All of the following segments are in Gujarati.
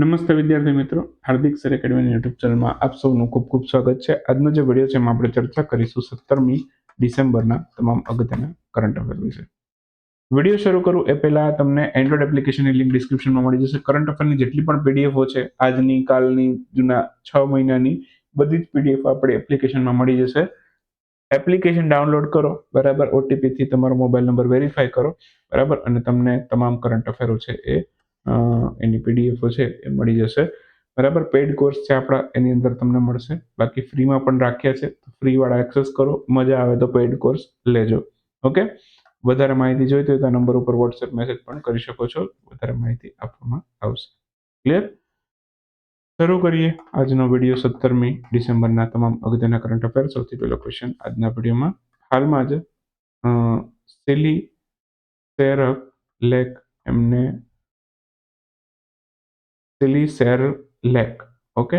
નમસ્તે વિદ્યાર્થી મિત્રો, હાર્દિક સર એકેડમીની યુટ્યુબ ચેનલમાં આપ સૌનું ખૂબ ખૂબ સ્વાગત છે. આજનો જે વીડિયો છે એમાં આપણે ચર્ચા કરીશું સત્તરમી ડિસેમ્બરના તમામ અગત્યના કરંટ અફેર વિશે. વીડિયો શરૂ કરું એ પહેલા તમને એન્ડ્રોઇડ એપ્લિકેશનની લિંક ડિસ્ક્રિપ્શનમાં મળી જશે. કરંટ અફેરની જેટલી પણ પીડીએફો છે, આજની, કાલની, જૂના છ મહિનાની, બધી જ પીડીએફ આપણી એપ્લિકેશનમાં મળી જશે. એપ્લિકેશન ડાઉનલોડ કરો, બરાબર ઓટીપીથી તમારો મોબાઈલ નંબર વેરીફાઈ કરો, બરાબર, અને તમને તમામ કરંટ અફેરો છે એ એની પીડીએફો છે એ મળી જશે. બરાબર પેડ કોર્સ છે આપણા, એની અંદર તમને મળશે. બાકી ફ્રીમાં પણ રાખ્યા છે. ફ્રીવાળા એક્સેસ કરો. મજા આવે તો પેડ કોર્સ લેજો. ઓકે? વધારે માહિતી જોઈતી હોય તો નંબર ઉપર વોટ્સએપ મેસેજ પણ કરી શકો છો. વધારે માહિતી આપવામાં આવશે. ક્લિયર શરૂ કરીએ. આજનો વીડિયો સત્તરમી ડિસેમ્બરના તમામ અગત્યના કરંટ અફેર સૌથી પહેલો ક્વેશ્ચન આજના વિડીયોમાં હાલમાં જ સિલી સેરક લેક એમને સિલી સેર લેક ઓકે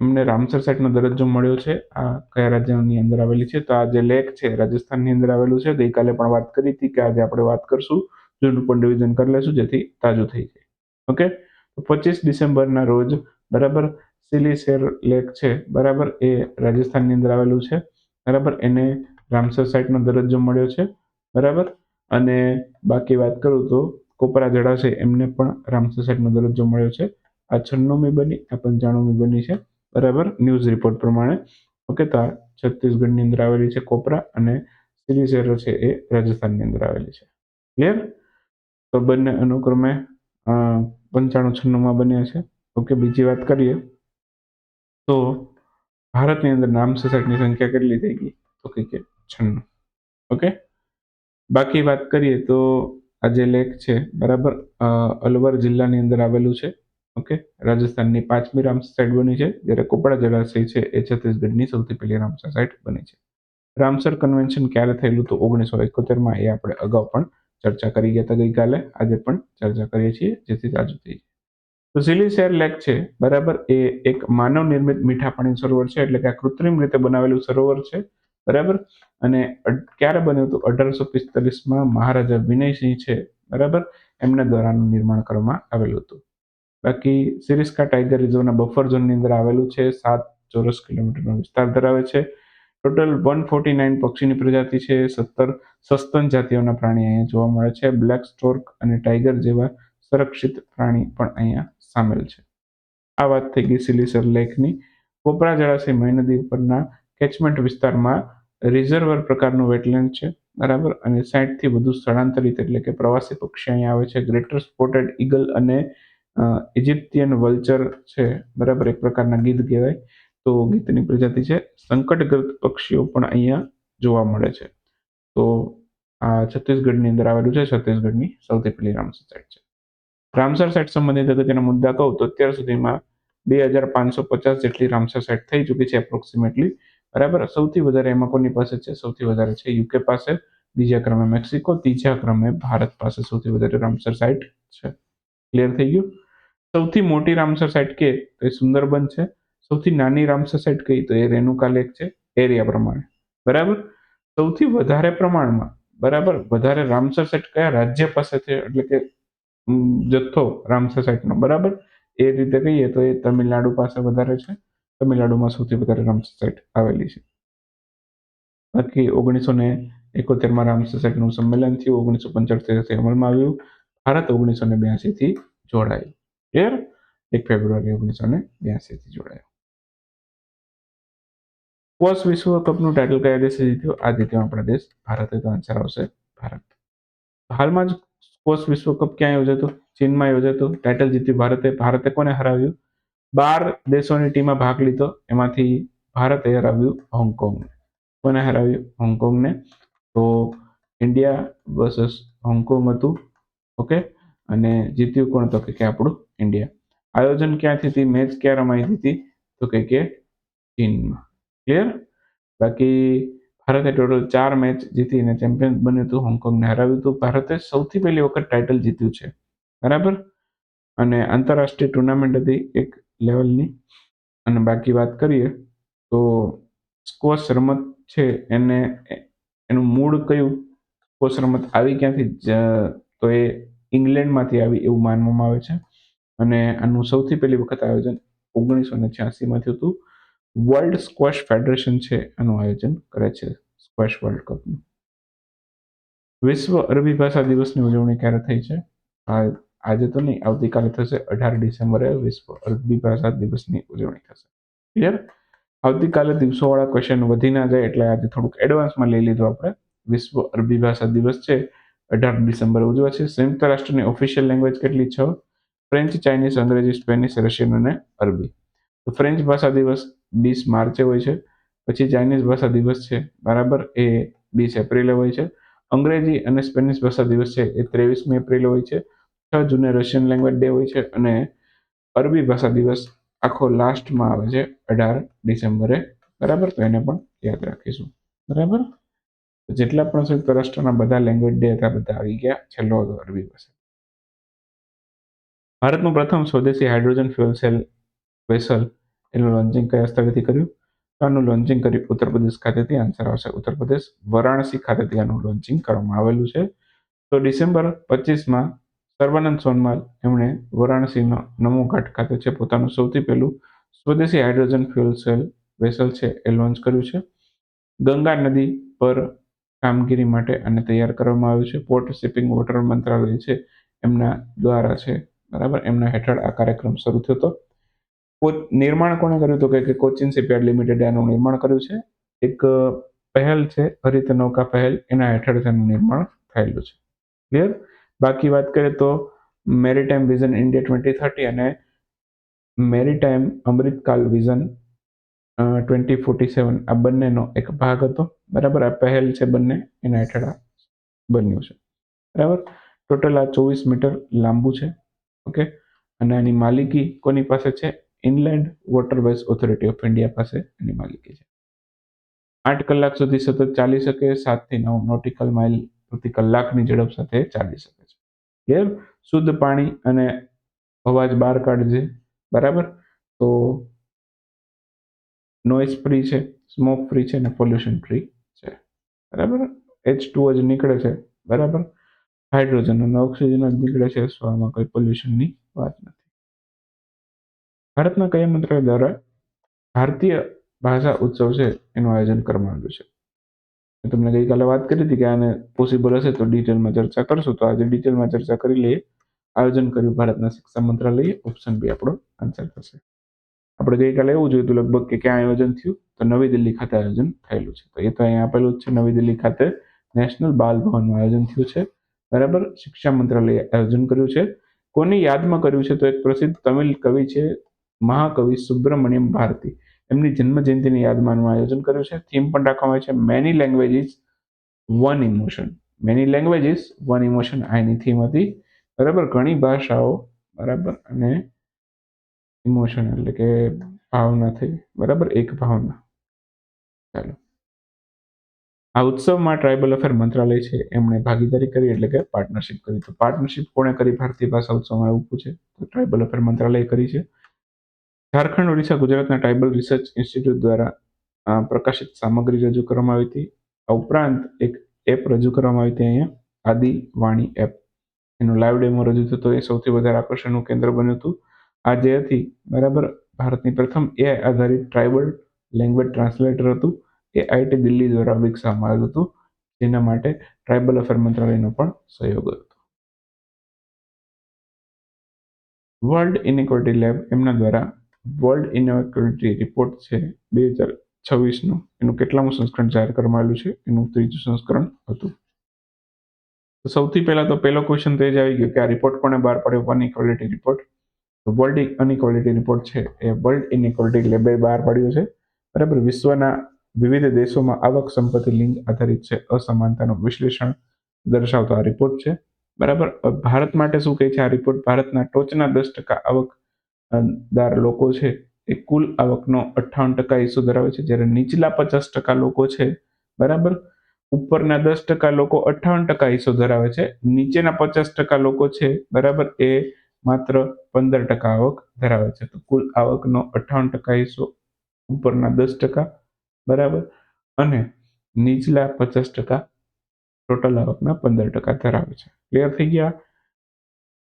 એમને રામસર સાઇટનો દરજ્જો મળ્યો છે. આ કયા રાજ્યની અંદર આવેલી છે? તો આ જે લેક છે, રાજસ્થાનની અંદર આવેલું છે. ગઈકાલે પણ વાત કરી હતી કે આજે આપણે વાત કરશું. જૂનું પણ ડિવિઝન કરી લેશું, જેથી તાજું થઈ જાય. ઓકે તો પચીસ ડિસેમ્બરના રોજ, બરાબર સિલી સેર લેક છે. બરાબર, એ રાજસ્થાનની અંદર આવેલું છે. બરાબર, એને રામસર સાઇટનો દરજ્જો મળ્યો છે. બરાબર? અને બાકી વાત કરું તો કોપરા જળાશય એમને પણ રામસર સાઇટનો દરજ્જો મળ્યો છે. આ છન્નુમી બની, આ પંચાણુંમી બની છે. બરાબર? ન્યૂઝ રિપોર્ટ પ્રમાણે. ઓકે, તો આ છત્તીસગઢની અંદર આવેલી છે કોપરા અને સિલી શહેરો છે એ રાજસ્થાનની અંદર આવેલી છે. ક્લિયર તો બંને અનુક્રમે પંચાણું છન્નુંમાં બન્યા છે. ઓકે, બીજી વાત કરીએ. તો ભારતની અંદર નામ સોસાયટીની સંખ્યા કેટલી થઈ ગઈ? તો કે કે છન્નું. ઓકે? બાકી વાત કરીએ તો આ જે લેક છે, બરાબર? અલવર જિલ્લાની અંદર આવેલું છે. ઓકે? રાજસ્થાનની પાંચમી રામસર સાઇટ બની છે, જ્યારે કોપડા જળાશય છે, એ છત્તીસગઢની સૌથી પહેલી રામસર સાઇટ બની છે. રામસર કન્વેન્શન ક્યારે થયેલું તો ઓગણીસો એકોતેરમાં એ આપણે અગાઉ પણ ચર્ચા કરી ગયા હતા ગઈકાલે. આજે પણ ચર્ચા કરીએ છીએ, જેથી તાજું થઈ જાય. તો સિલી શેર લેક છે, બરાબર? એ એક માનવ નિર્મિત મીઠા પાણી સરોવર છે, એટલે કે આ કૃત્રિમ રીતે બનાવેલું સરોવર છે, બરાબર? અને ક્યારે બન્યું હતું? અઢારસો પિસ્તાલીસમાં મહારાજા વિનયસિંહ છે, બરાબર? એમના દ્વારાનું નિર્માણ કરવામાં આવેલું હતું. બાકી સિરિસ્કા ટાઈગર રિઝર્વના બફર ઝોનની અંદર આવેલું છે, સાત ચોરસ કિલોમીટરનો વિસ્તાર ધરાવે છે. ટોટલ વન ફોર્ટી નાઇન પક્ષીની પ્રજાતિ છે, સત્તર સસ્તન જાતિઓના પ્રાણી અહીંયા જોવા મળે છે. બ્લેક સ્ટોર્ક અને ટાઈગર જેવા સંરક્ષિત પ્રાણી પણ અહીંયા સામેલ છે. આ વાત થઈ ગઈ સિલિસર લેકની. કોપરા જળાશય મહી નદી પરના કેચમેન્ટ વિસ્તારમાં રિઝર્વર પ્રકારનું વેટલેન્ડ છે, બરાબર? અને સાઠથી વધુ સ્થળાંતરિત એટલે કે પ્રવાસી પક્ષી અહીંયા આવે છે. ગ્રેટર સ્પોટેડ ઈગલ અને ઇજિપ્તિયન વલ્ચર છે, બરાબર? એક પ્રકારના ગીધ કહેવાય. તો ગીતની પ્રજાતિ છે. સંકટગ્રસ્ત પક્ષીઓ પણ અહીંયા જોવા મળે છે. તો આ છત્તીસગઢની અંદર આવેલું છે, છત્તીસગઢની સૌથી પહેલી રામસર સાઇટ છે. રામસર સાઇટ સંબંધિત અગત્યના મુદ્દા કહું, તો અત્યાર સુધીમાં બે હજાર પાંચસો પચાસ જેટલી રામસર સાઇટ થઈ ચૂકી છે એપ્રોક્સિમેટલી બરાબર? સૌથી વધારે એમાં કોની પાસે છે? સૌથી વધારે છે યુકે પાસે, બીજા ક્રમે મેક્સિકો, ત્રીજા ક્રમે ભારત પાસે સૌથી વધારે રામસર સાઇટ છે. ક્લિયર થઈ ગયું? સૌથી મોટી રામસર સાઇટ કે તો એ સુંદરબન છે. સૌથી નાની રામસર સાઇટ કઈ? તો એ રેણુકા લેક છે, એરિયા પ્રમાણે. બરાબર? સૌથી વધારે પ્રમાણમાં, બરાબર? વધારે રામસર સાઇટ કયા રાજ્ય પાસે છે એટલે કે જથ્થો રામસર સાઇટનો બરાબર? એ રીતે કહીએ તો એ તમિલનાડુ પાસે વધારે છે. તમિલનાડુમાં સૌથી વધારે રામસર સાઇટ આવેલી છે. બાકી ઓગણીસો ને એકોતેરમાં રામસર સાઇટનું સંમેલન થયું, ઓગણીસો પંચોતેરથી અમલમાં આવ્યું. ભારત ઓગણીસો ને બ્યાસીથી જોડાયું. ક્લિયર એક ફેબ્રુઆરી ઓગણીસો ને બ્યાસીથી જોડાયો ફર્સ્ટ વિશ્વ કપનું ટાઇટલ કયા દેશે જીત્યું? આ જીત્યો આપણા દેશ, ભારતે તો આન્સર આવશે ભારત. હાલમાં જ સ્કોશ વિશ્વ કપ ક્યાં યોજાતો? ચીનમાં યોજાતો. ટાઇટલ જીત્યું ભારતે. ભારતે કોને હરાવ્યું? બાર દેશોની ટીમમાં ભાગ લીધો. એમાંથી ભારતે હરાવ્યું હોંગકોંગને. કોને હરાવ્યું? હોંગકોંગને. તો ઇન્ડિયા વર્સસ હોંગકોંગ હતું. ઓકે અને જીત્યું કોણ? તો કે આપણું ઇન્ડિયા આયોજન ક્યાંથી હતી? મેચ ક્યાં રમાઈ હતી? તો કે કે ચીનમાં. ક્લિયર બાકી ભારતે ટોટલ ચાર મેચ જીતીને ચેમ્પિયન બન્યું હતું હોંગકોંગને હરાવ્યું હતું. ભારતે સૌથી પહેલી વખત ટાઇટલ જીત્યું છે. બરાબર? અને આંતરરાષ્ટ્રીય ટુર્નામેન્ટ હતી એક લેવલની અને બાકી વાત કરીએ, તો સ્કોશ રમત છે એને, એનું મૂળ કયું? સ્કોશ રમત આવી ક્યાંથી તો એ ઇંગ્લેન્ડમાંથી આવી એવું માનવામાં આવે છે. અને આનું સૌથી પહેલી વખત આયોજન ઓગણીસો ને છ્યાસીમાં થયું હતું. વર્લ્ડ સ્ક્વોશ ફેડરેશન છે આનું આયોજન કરે છે સ્ક્વોશ વર્લ્ડ કપનું વિશ્વ અરબી ભાષા દિવસની ઉજવણી ક્યારે થઈ છે? આજે તો નહીં, આવતીકાલે થશે, અઢાર ડિસેમ્બરે વિશ્વ અરબી ભાષા દિવસની ઉજવણી થશે. ક્લિયર આવતીકાલે દિવસોવાળા ક્વેશ્ચન વધી ના જાય એટલે આજે થોડુંક એડવાન્સમાં લઈ લીધું આપણે. વિશ્વ અરબી ભાષા દિવસ છે. અઢાર ડિસેમ્બર ઉજવે છે. સંયુક્ત રાષ્ટ્રની ઓફિશિયલ લેંગ્વેજ કેટલી છ? ફ્રેન્ચ ચાઇનીઝ અંગ્રેજી સ્પેનિશ રશિયન અને અરબી તો ફ્રેન્ચ ભાષા દિવસ વીસ માર્ચે હોય છે. પછી ચાઇનીઝ ભાષા દિવસ છે, બરાબર, એ વીસ એપ્રિલે હોય છે. અંગ્રેજી અને સ્પેનિશ ભાષા દિવસ છે, એ ત્રેવીસમી એપ્રિલે હોય છે. છ જૂને રશિયન લેંગ્વેજ ડે હોય છે અને અરબી ભાષા દિવસ આખો લાસ્ટમાં આવે છે, અઢાર ડિસેમ્બરે. બરાબર, તો એને પણ યાદ રાખીશું. બરાબર? જેટલા પણ સંયુક્ત રાષ્ટ્રના બધા લેંગ્વેજ ડે હતા બધા આવી ગયા. છેલ્લો હતો અરબી પાસે ભારતનું પ્રથમ સ્વદેશી હાઇડ્રોજન ફ્યુઅલ સેલ વેસલ એનું લોન્ચિંગ કયા સ્થળેથી કર્યું? તો આનું લોન્ચિંગ કર્યું ઉત્તર પ્રદેશ ખાતેથી આન્સર આવશે ઉત્તર પ્રદેશ. વારાણસી ખાતેથી આનું લોન્ચિંગ કરવામાં આવેલું છે. તો ડિસેમ્બર પચીસમાં સર્વાનંદ સોનમાલ એમણે વારાણસીનો નમો ઘાટ ખાતે છે પોતાનું સૌથી પહેલું સ્વદેશી હાઇડ્રોજન ફ્યુઅલ સેલ વેસલ છે એ લોન્ચ કર્યું છે. ગંગા નદી પર કામગીરી માટે અને તૈયાર કરવામાં આવ્યું છે. પોર્ટ શિપિંગ વોટર મંત્રાલય છે, એમના દ્વારા છે, બરાબર? એમના હેઠળ આ કાર્યક્રમ શરૂ થયો હતો. નિર્માણ કોણે કર્યું હતું? કે કોચિન શિપયાર્ડ લિમિટેડ આનું નિર્માણ કર્યું છે. એક પહેલ છે, હરિત નૌકા પહેલ, એના હેઠળ તેનું નિર્માણ થયેલું છે. ક્લિયર બાકી વાત કરીએ તો maritime vision India twenty thirty અને maritime Amritkaal vision twenty forty seven આ બંનેનો એક ભાગ હતો. બરાબર? આ પહેલ છે બંને. એના હેઠળ બન્યું છે. બરાબર? ટોટલ આ ચોવીસ મીટર લાંબુ છે. ઓકે? અને આની માલિકી કોની પાસે છે? Inland waterways authority of India પાસે એની માલિકી છે. આઠ કલાક સુધી સતત ચાલી શકે સાતથી નવ નોટિકલ માઇલ પ્રતિ કલાકની ઝડપ સાથે ચાલી શકે છે. ક્લિયર શુદ્ધ પાણી અને અવાજ બહાર કાઢજે. બરાબર? તો નોઇઝ ફ્રી છે સ્મોક ફ્રી છે અને પોલ્યુશન ફ્રી છે. બરાબર? એચ ટુ જ નીકળે છે, બરાબર? હાઇડ્રોજન અને ઓક્સિજન જ નીકળે છે સો કોઈ પોલ્યુશનની વાત નથી. ભારતના કયા મંત્રાલય દ્વારા ભારતીય ભાષા ઉત્સવ છે, એનું આયોજન કરવામાં આવ્યું છે? મેં તમને ગઈકાલે વાત કરી હતી કે આને પોસિબલ હશે તો ડિટેલમાં ચર્ચા કરશું. તો આજે ડિટેલમાં ચર્ચા કરી લઈએ. આયોજન કર્યું ભારતના શિક્ષા મંત્રાલયે. ઓપ્શન બી આપણો આન્સર થશે. આપણે ગઈકાલે એવું જોયું હતું લગભગ કે ક્યાં આયોજન થયું, તો નવી દિલ્હી ખાતે આયોજન થયેલું છે. તો એ તો અહીંયા આપેલું જ છે, નવી દિલ્હી ખાતે નેશનલ બાલ ભવનનું આયોજન થયું છે. બરાબર? શિક્ષા મંત્રાલયે આયોજન કર્યું છે. કોની યાદમાં કર્યું છે તો એક પ્રસિદ્ધ તમિલ કવિ છે, મહાકવિ સુબ્રમણ્યમ ભારતી. એમની જન્મ જયંતિની આયોજન કર્યું છે. થીમ પણ રાખવામાં આવી છે many languages one emotion many languages one emotion આની થીમ હતી. બરાબર? ઘણી ભાષાઓ. બરાબર? અને ઇમોશન એટલે કે ભાવના થઈ બરાબર? એક ભાવના. ચાલો. આ ઉત્સવમાં ટ્રાઇબલ અફેર મંત્રાલય છે. એમણે ભાગીદારી કરી એટલે કે પાર્ટનરશિપ કરી. તો પાર્ટનરશિપ કોણે કરી? ભારતીય ભાષા ઉત્સવમાં એવું પૂછે. તો ટ્રાઇબલ અફેર મંત્રાલય કરી છે. ઝારખંડ, ઓડિશા, ગુજરાતના ટ્રાઇબલ રિસર્ચ ઇન્સ્ટિટ્યૂટ દ્વારા પ્રકાશિત સામગ્રી રજૂ કરવામાં આવી હતી. આ ઉપરાંત એક એપ રજૂ કરવામાં આવી હતી અહીંયા. આદિ વાણી એપ. એનો લાઈવ ડેમો રજૂ થતો એ સૌથી વધારે આકર્ષણનું કેન્દ્ર બન્યું હતું. આ જે હતી, બરાબર? ભારતની પ્રથમ એઆઈ આધારિત ટ્રાઇબલ લેંગ્વેજ ટ્રાન્સલેટર હતું. એ આઈટી દિલ્હી દ્વારા વિકસાવવામાં આવ્યું હતું. જેના માટે ટ્રાઇબલ અફેર મંત્રાલયનો પણ સહયોગ હતો. વર્લ્ડ ઇનિક્વલિટી લેબ એમના દ્વારા વર્લ્ડ ઇનિક્વલિટી રિપોર્ટ છે બે હજાર છવ્વીસનું. એનું કેટલામું સંસ્કરણ જાહેર કરવામાં આવેલું છે? એનું ત્રીજું સંસ્કરણ હતું. સૌથી પહેલાં તો પહેલો ક્વેશ્ચન તો જ આવી ગયો કે આ રિપોર્ટ કોને બહાર પાડ્યો? One equality report world inequality report છે, એ વર્લ્ડ ઇનઇક્વાલિટી લેબે બહાર પાડ્યો છે. બરાબર? વિશ્વના વિવિધ દેશોમાં આવક સંપત્તિ લિંગ આધારિત છે, અસમાનતાનું વિશ્લેષણ દર્શાવતો આ રિપોર્ટ છે. બરાબર? ભારત માટે શું કહે છે આ રિપોર્ટ ભારતના ટોચના દસ ટકા આવક દાર લોકો છે, એ કુલ આવકનો અઠ્ઠાવન ટકા હિસ્સો ધરાવે છે. જ્યારે નીચલા પચાસ ટકા લોકો છે, બરાબર? ઉપરના દસ ટકા લોકો અઠ્ઠાવન ટકા હિસ્સો ધરાવે છે. નીચેના પચાસ ટકા લોકો છે, બરાબર? એ માત્ર પંદર ટકા આવક ધરાવે છે. તો કુલ આવકનો અઠ્ઠાવન ટકા હિસ્સો ઉપરના દસ ટકા, બરાબર? અને નીચલા પચાસ ટકા ટોટલ આવકના પંદર ટકા ધરાવે છે. ક્લિયર થઈ ગયા?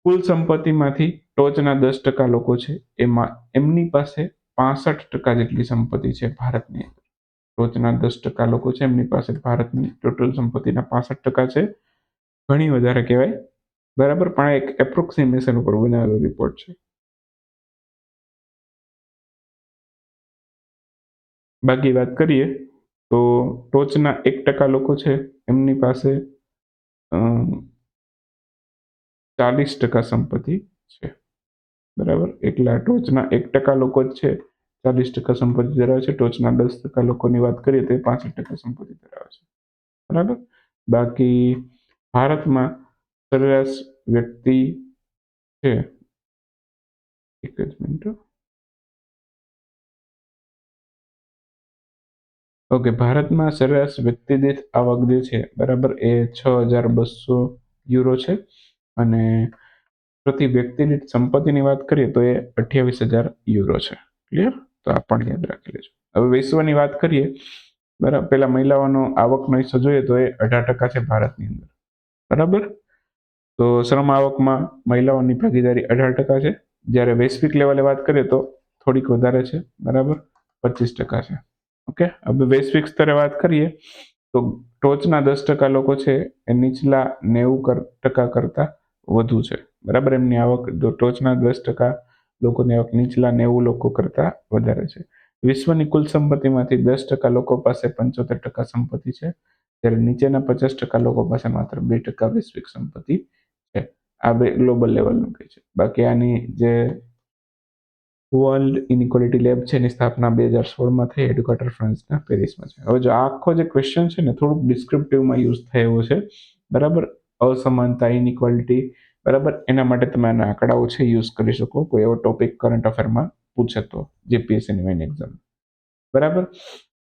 કુલ સંપત્તિમાંથી ટોચના દસ ટકા લોકો છે. એમાં એમની પાસે પાસઠ ટકા જેટલી સંપત્તિ છે ભારતની ટોચના દસ ટકા લોકો છે, એમની પાસે ભારતની ટોટલ સંપત્તિના પાસઠ ટકા છે. ઘણી વધારે કહેવાય બરાબર, પણ એક એપ્રોક્સિમેશન ઉપર બનાવેલો રિપોર્ટ છે. બાકી વાત કરીએ, તો ટોચના એક ટકા લોકો છે, એમની પાસે ચાલીસ ટકા સંપત્તિ છે. બરાબર, એટલા ટોચના એક ટકા લોકો જ છે, ચાલીસ ટકા સંપત્તિ ધરાવે છે, ટોચના દસ ટકા લોકોની વાત કરીએ તો એ પાસઠ ટકા સંપત્તિ ધરાવે છે. બરાબર? બાકી ભારતમાં સરેરાશ વ્યક્તિ છે. એક જ મિનિટ ઓકે, ભારતમાં સરેરાશ વ્યક્તિ દીઠ આવક જે છે, બરાબર, એ છ હજાર બસો યુરો છે. અને પ્રતિ વ્યક્તિ દીઠ સંપત્તિની વાત કરીએ તો એ અઠ્યાવીસ હજાર યુરો છે. ક્લિયર તો આ પણ યાદ રાખી લેજો. હવે વિશ્વની વાત કરીએ, બરાબર પેલા મહિલાઓનો આવકનો હિસ્સો જોઈએ તો એ અઢાર ટકા છે ભારતની અંદર. બરાબર? તો શ્રમ આવકમાં મહિલાઓની ભાગીદારી અઢાર ટકા છે. જ્યારે વૈશ્વિક લેવલે વાત કરીએ તો થોડીક વધારે છે, બરાબર? પચીસ ટકા છે. ઓકે? હવે વૈશ્વિક સ્તરે વાત કરીએ તો ટોચના દસ ટકા લોકો છે એ નીચલા નેવું ટકા કરતા વધુ છે. બરાબર? એમની આવક ટોચના દસ ટકા લોકોની આવક નીચલા નેવું લોકો કરતા વધારે છે. વિશ્વની કુલ સંપત્તિમાંથી દસ ટકા લોકો પાસે પંચોતેર ટકા સંપત્તિ છે. જ્યારે નીચેના પચાસ ટકા લોકો પાસે માત્ર બે ટકા વૈશ્વિક સંપત્તિ આ બે ગ્લોબલ લેવલનું કહે છે. બાકી આની જે વર્લ્ડ ઇનિક્વલિટી લેબ છે એની સ્થાપના બે હજાર સોળમાં થઈ હેડક્વાર્ટર ફ્રાન્સના પેરિસમાં છે. હવે જો આખો જે ક્વેશ્ચન છે ને થોડુંક ડિસ્ક્રિપ્ટિવમાં યુઝ થયો છે. બરાબર? અસમાનતા ઇનિક્વાલિટી બરાબર? એના માટે તમે આના આંકડાઓ છે યુઝ કરી શકો. કોઈ એવો ટોપિક કરંટ અફેરમાં પૂછે તો જીપીએસસીની મેઇન એક્ઝામ બરાબર?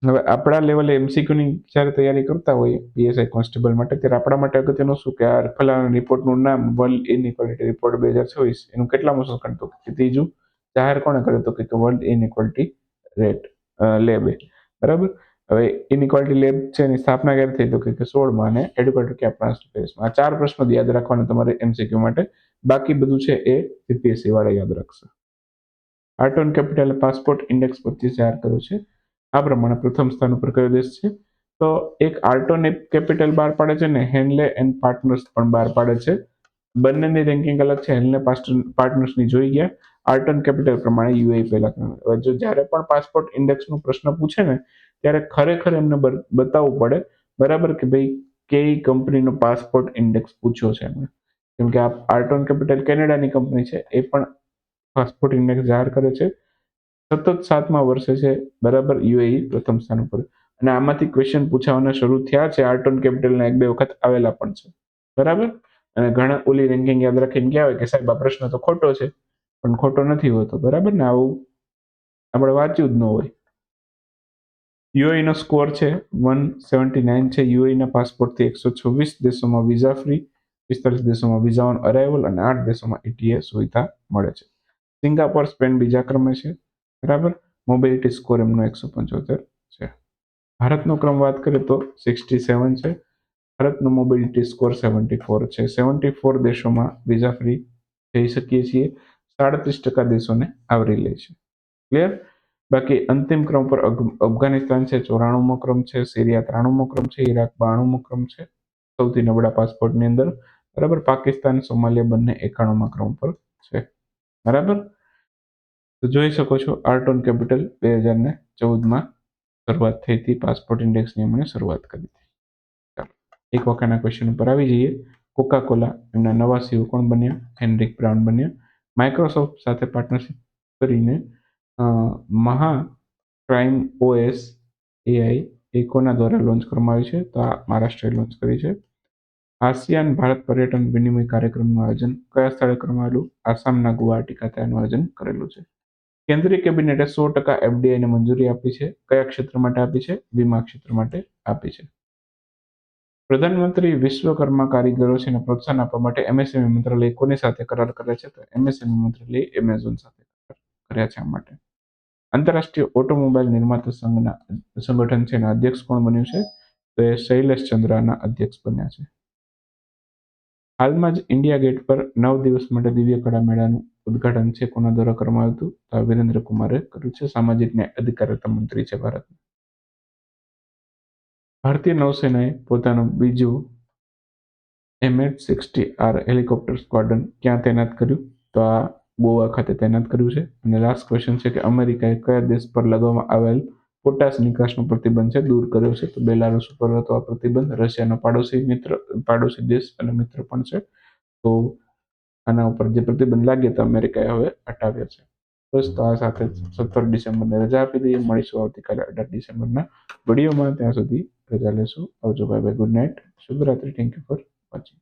હવે આપણા લેવલે એમસીક્યુની જ્યારે તૈયારી કરતા હોઈએ પીએસઆઈ કોન્સ્ટેબલ માટે, ત્યારે આપણા માટે અગત્યનું શું કે આ ફલાણા રિપોર્ટનું નામ વર્લ્ડ ઇનઇક્વાલિટી રિપોર્ટ બે હજાર છવ્વીસ, એનું કેટલામાં સંસ્કરણ તો કે ત્રીજું જાહેર કોણે કર્યું તો કે વર્લ્ડ ઇનઇક્વાલિટી રેટ લેબે બરાબર? હવે ઇનઇક્વાલિટી લેબ છે એની સ્થાપના ક્યારે થઈ તો કે સોળમાં અને એડ્યુકેટર પેરિસમાં આ ચાર પ્રશ્નો યાદ રાખવાના તમારે એમસીક્યુ માટે. બાકી બધું છે એ સીપીએસસી વાળા યાદ રાખશે. Arton Capital passport index પચીસ જાહેર કર્યો છે. આ પ્રમાણે પ્રથમ સ્થાન ઉપર કયો દેશ છે? તો એક આર્ટોન કેપિટલ બહાર પાડે છે ને હેન્ડલે એન્ડ પાર્ટનર્સ પણ બહાર પાડે છે. બંનેની રેન્કિંગ અલગ છે. હેન્ડલે પાર્ટનર્સની જોઈ ગયા. આર્ટન કેપિટલ પ્રમાણે યુએ પહેલા જો જ્યારે પણ પાસપોર્ટ ઇન્ડેક્સનો પ્રશ્ન પૂછે ને, ત્યારે ખરેખર એમને બતાવવું પડે. બરાબર કે ભાઈ, કઈ કંપનીનો પાસપોર્ટ ઇન્ડેક્સ પૂછ્યો છે એમને? કેમ કે આ આર્ટોન કેપિટલ કેનેડાની કંપની છે. એ પણ પાસપોર્ટ ઇન્ડેક્સ જાહેર કરે છે. સતત સાતમા વર્ષે છે, બરાબર? યુએઈ પ્રથમ સ્થાન ઉપર. અને આમાંથી ક્વેશ્ચન પૂછાવાના શરૂ થયા છે, આર્ટોન કેપિટલના એક બે વખત આવેલા પણ છે. બરાબર? અને ઘણા ઓલી રેન્કિંગ યાદ રાખીને ગયા હોય કે સાહેબ, આ પ્રશ્ન તો ખોટો છે, પણ ખોટો નથી હોતો, બરાબર? ને આવું આપણે વાંચ્યું જ ન હોય. યુએઈનો સ્કોર છે વન સેવન્ટી નાઇન છે, યુએઈના પાસપોર્ટથી એકસો છવ્વીસ દેશોમાં વિઝા ફ્રી પિસ્તાલીસ દેશોમાં વિઝા ઓન અરાઇવલ અને આઠ દેશોમાં એટીએ સુવિધા મળે છે. સિંગાપોર, સ્પેન બીજા ક્રમે છે. બરાબર? મોબિલિટી સ્કોર એમનો એકસો પંચોતેર છે. ભારતનો ક્રમ વાત કરીએ તો સિક્સટી સેવન છે. ભારતનો મોબિલિટી સ્કોર સેવન્ટી ફોર છે. સેવન્ટી ફોર દેશોમાં વિઝા ફ્રી જઈ શકીએ છીએ. સાડત્રીસ ટકા દેશોને આવરી લે છે. ક્લિયર બાકી અંતિમ ક્રમ પર અફઘાનિસ્તાન છે, ચોરાણુંમો ક્રમ છે, સિરિયા ત્રાણુંમો ક્રમ છે ઈરાક બાણુંમો ક્રમ છે. સૌથી નબળા પાસપોર્ટની અંદર. બરાબર? પાકિસ્તાન, સોમાલિયા બંને એકાણુંમાં ક્રમ પર છે. બરાબર? તો જોઈ શકો છો આર્ટોન કેપિટલ બે હજાર ને ચૌદમાં શરૂઆત થઈ હતી. પાસપોર્ટ ઇન્ડેક્સની એમણે શરૂઆત કરી હતી. એક વખતના ક્વેશ્ચન ઉપર આવી જઈએ. કોકા કોલા એમના નવા સીઓ કોણ બન્યા? હેનરિક બ્રાઉન બન્યા. માઇક્રોસોફ્ટ સાથે પાર્ટનરશિપ કરીને મહા ક્રાઇમ ઓએસ એઆઈ એ કોના દ્વારા લોન્ચ કરવામાં આવ્યું છે? તો આ મહારાષ્ટ્રએ લોન્ચ કરી છે. આસિયાન ભારત પર્યટન વિનિમય કાર્યક્રમનું આયોજન કયા સ્થળે કરવામાં આવેલું? આસામના ગુવાહાટી ખાતે આનું આયોજન કરેલું છે. કેન્દ્રીય કેબિનેટે સો ટકા એફડીઆઈને મંજૂરી આપી છે. કયા ક્ષેત્ર માટે આપી છે? વીમા ક્ષેત્ર માટે આપી છે. પ્રધાનમંત્રી વિશ્વકર્મા કારીગરો છે પ્રોત્સાહન આપવા માટે એમએસએમઈ મંત્રાલય કોની સાથે કરાર કરે છે? તો એમએસએમઈ મંત્રાલય એમેઝોન સાથે કર્યા છે આ માટે. આંતરરાષ્ટ્રીય ઓટોમોબાઈલ નિર્માતા સંઘના સંગઠન છે અધ્યક્ષ કોણ બન્યું છે? તો એ શૈલેષ ચંદ્રાના અધ્યક્ષ બન્યા છે. હાલમાં જ ઇન્ડિયા ગેટ પર નવ દિવસ માટે દિવ્ય કળા મેળાનું ઉદ્ઘાટન છે કોના દ્વારા કરવામાં આવ્યું હતું? તો વિરેન્દ્ર કુમારે કર્યું છે. સામાજિક ન્યાય અધિકારિતા મંત્રી છે ભારત. ભારતીય નૌસેનાએ પોતાનું બીજું MH sixty R helicopter squadron ક્યાં તૈનાત કર્યું? તો આ ગોવા ખાતે તૈનાત કર્યું છે. અને લાસ્ટ ક્વેશ્ચન છે કે અમેરિકાએ કયા દેશ પર લગાવવામાં આવેલ પોટાશ નિકાસનો પ્રતિબંધ છે? દૂર કર્યો છે તો બેલારુસ ઉપર હતો આ પ્રતિબંધ. રશિયાનો પાડોશી મિત્ર, પાડોશી દેશ અને મિત્ર પણ છે. તો આના ઉપર જે પ્રતિબંધ લાગ્યો તો અમેરિકાએ હવે હટાવ્યો છે. બસ તો આ સાથે સત્તર ડિસેમ્બરને રજા આપી દઈએ. મળીશું આવતીકાલે અઢાર ડિસેમ્બરના વિડીયોમાં. ત્યાં સુધી રજા લેશું. આવજો ભાઈ બાય ગુડ નાઇટ. શુભરાત્રી થેન્ક યુ ફોર વોચિંગ.